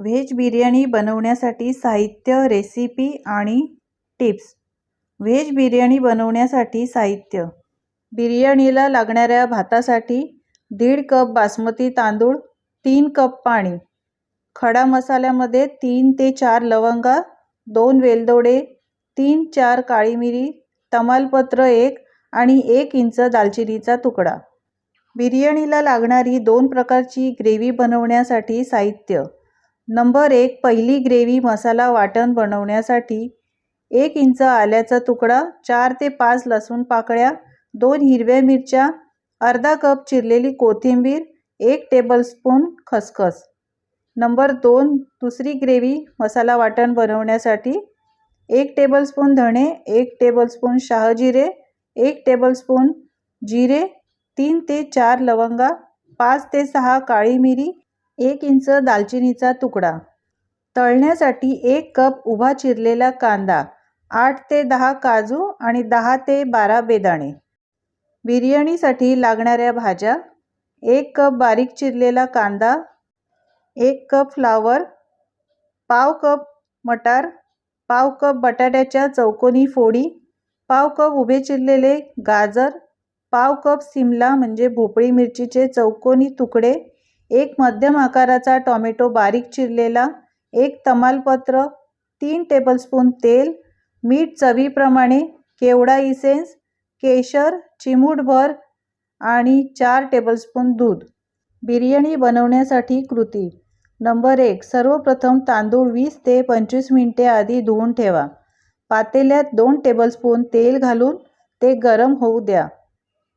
Veg biryani बनवण्यासाठी साहित्य recipe आणि टिप्स. व्हेज बिर्याणी बनवण्यासाठी साहित्य. बिर्याणीला लागणाऱ्या भातासाठी दीड कप बासमती तांदूळ तीन कप पाणी. खडा मसाल्यामध्ये तीन ते चार लवंगा दोन वेलदोडे तीन चार काळी मिरी तमालपत्र एक आणि एक इंच दालचिनीचा तुकडा. बिर्याणीला लागणारी दोन प्रकारची ग्रेव्ही बनवण्यासाठी साहित्य. नंबर एक पहिली ग्रेव्ही मसाला वाटण बनवण्यासाठी एक इंच आल्याचा तुकडा चार ते पाच लसूण पाकळ्या दोन हिरव्या मिरच्या अर्धा कप चिरलेली कोथिंबीर एक टेबलस्पून खसखस. नंबर दोन दुसरी ग्रेव्ही मसाला वाटण बनवण्यासाठी एक टेबलस्पून धणे एक टेबलस्पून शहाजिरे एक टेबलस्पून जिरे तीन ते चार लवंगा पाच ते सहा काळी मिरी एक इंच दालचिनीचा तुकडा. तळण्यासाठी एक कप उभा चिरलेला कांदा आठ ते दहा काजू आणि दहा ते बारा बेदाणे. बिर्याणीसाठी लागणाऱ्या भाज्या एक कप बारीक चिरलेला कांदा एक कप फ्लावर पाव कप मटार पाव कप बटाट्याच्या चौकोनी फोडी पाव कप उभे चिरलेले गाजर पाव कप सिमला म्हणजे भोपळी मिरचीचे चौकोनी तुकडे एक मध्यम आकाराचा टॉमॅटो बारीक चिरलेला एक तमालपत्र तीन टेबलस्पून तेल मीठ चवीप्रमाणे केवडा इसेन्स केशर चिमूटभर आणि चार टेबलस्पून दूध. बिर्याणी बनवण्यासाठी कृती. नंबर एक सर्वप्रथम तांदूळ वीस ते पंचवीस मिनटे आधी धुवून ठेवा. पातेल्यात दोन टेबलस्पून तेल घालून ते गरम होऊ द्या.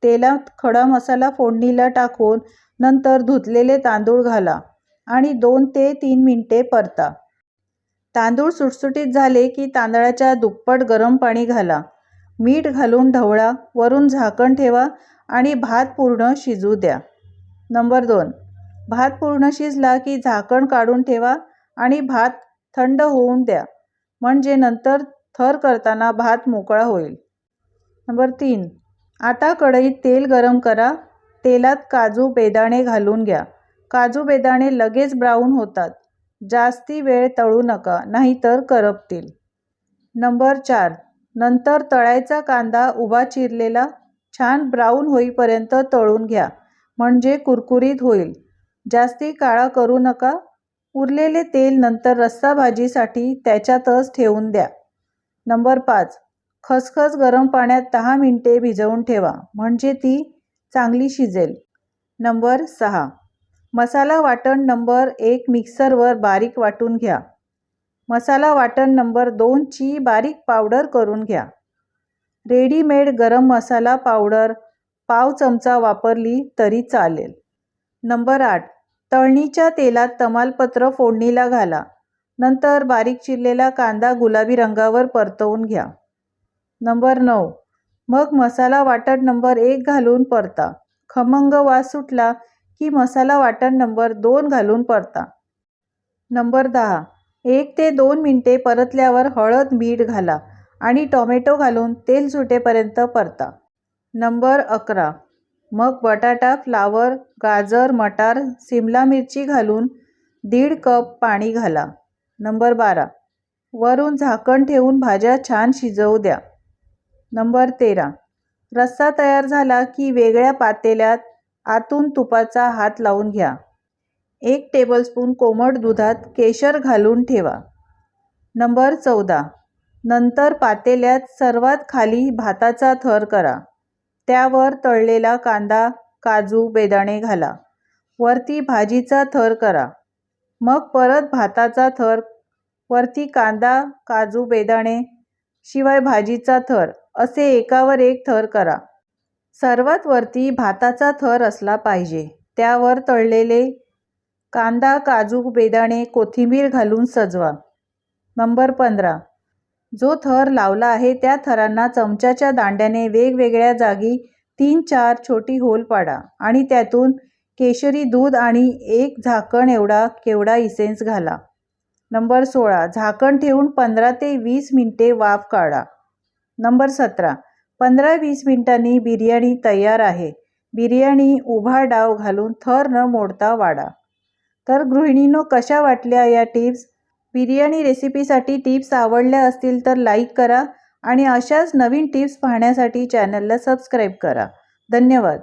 तेलात खडा मसाला फोडणीला टाकून नंतर धुतलेले तांदूळ घाला आणि दोन ते तीन मिनटे परता. तांदूळ सुटसुटीत झाले की तांदळाच्या दुप्पट गरम पाणी घाला. मीठ घालून ढवळा वरून झाकण ठेवा आणि भात पूर्ण शिजू द्या. नंबर दोन. भात पूर्ण शिजला की झाकण काढून ठेवा आणि भात थंड होऊन द्या. म्हणजे नंतर थर करताना भात मोकळा होईल. नंबर तीन. आता कढईत तेल गरम करा. तेलात काजू बेदाणे घालून घ्या. काजू बेदाणे लगेच ब्राऊन होतात. जास्ती वेळ तळू नका नाहीतर करपतील. नंबर चार. नंतर तळायचा कांदा उभा चिरलेला छान ब्राऊन होईपर्यंत तळून घ्या. म्हणजे कुरकुरीत होईल. जास्ती काळा करू नका. उरलेले तेल नंतर रस्सा भाजीसाठी त्याच्यातच ठेवून द्या. नंबर पाच. खसखस गरम पाण्यात दहा मिनटे भिजवून ठेवा. म्हणजे ती चांगली शिजेल. नंबर सहा. मसाला वाटण नंबर एक मिक्सरवर बारीक वाटून घ्या. मसाला वाटण नंबर दोनची बारीक पावडर करून घ्या. रेडीमेड गरम मसाला पावडर पाव चमचा वापरली तरी चालेल. नंबर आठ. तळणीच्या तेलात तमालपत्र फोडणीला घाला. नंतर बारीक चिरलेला कांदा गुलाबी रंगावर परतवून घ्या. नंबर नऊ. मग मसाला वाटण नंबर एक घालून परता. खमंग वास सुटला की मसाला वाटण नंबर दोन घालून परता. नंबर दहा. एक ते दोन मिनटे परतल्यावर हळद मीठ घाला आणि टोमॅटो घालून तेल सुटेपर्यंत परता. नंबर अकरा. मग बटाटा फ्लावर गाजर मटार सिमला मिरची घालून दीड कप पाणी घाला. नंबर बारा. वरून झाकण ठेवून भाज्या छान शिजवू द्या. नंबर तेरा. रस्सा तयार झाला की वेगळ्या पातेल्यात आतून तुपाचा हात लावून घ्या. एक टेबलस्पून कोमट दुधात केशर घालून ठेवा. नंबर चौदा. नंतर पातेल्यात सर्वात खाली भाताचा थर करा. त्यावर तळलेला कांदा काजू बेदाणे घाला. वरती भाजीचा थर करा. मग परत भाताचा थर वरती कांदा काजू बेदाणे शिवाय भाजीचा थर. असे एकावर एक थर करा. सर्वात वरती भाताचा थर असला पाहिजे. त्यावर तळलेले कांदा काजू बेदाणे कोथिंबीर घालून सजवा. नंबर पंधरा. जो थर लावला आहे त्या थरांना चमच्याच्या दांड्याने वेगवेगळ्या जागी तीन चार छोटी होल पाडा आणि त्यातून केशरी दूध आणि एक झाकण एवढा केवढा इसेन्स घाला. नंबर सोळा. झाकण ठेवून पंधरा ते वीस मिनटे वाफ काढा. नंबर सतरा. पंधरा वीस मिनिटांनी बिर्याणी तयार आहे. बिर्याणी उभा डाव घालून थर न मोडता वाढा. तर गृहिणींनो कशा वाटल्या या टिप्स? बिर्याणी रेसिपीसाठी टिप्स आवडल्या असतील तर लाईक करा आणि अशाच नवीन टिप्स पाहण्यासाठी चॅनलला सबस्क्राईब करा. धन्यवाद.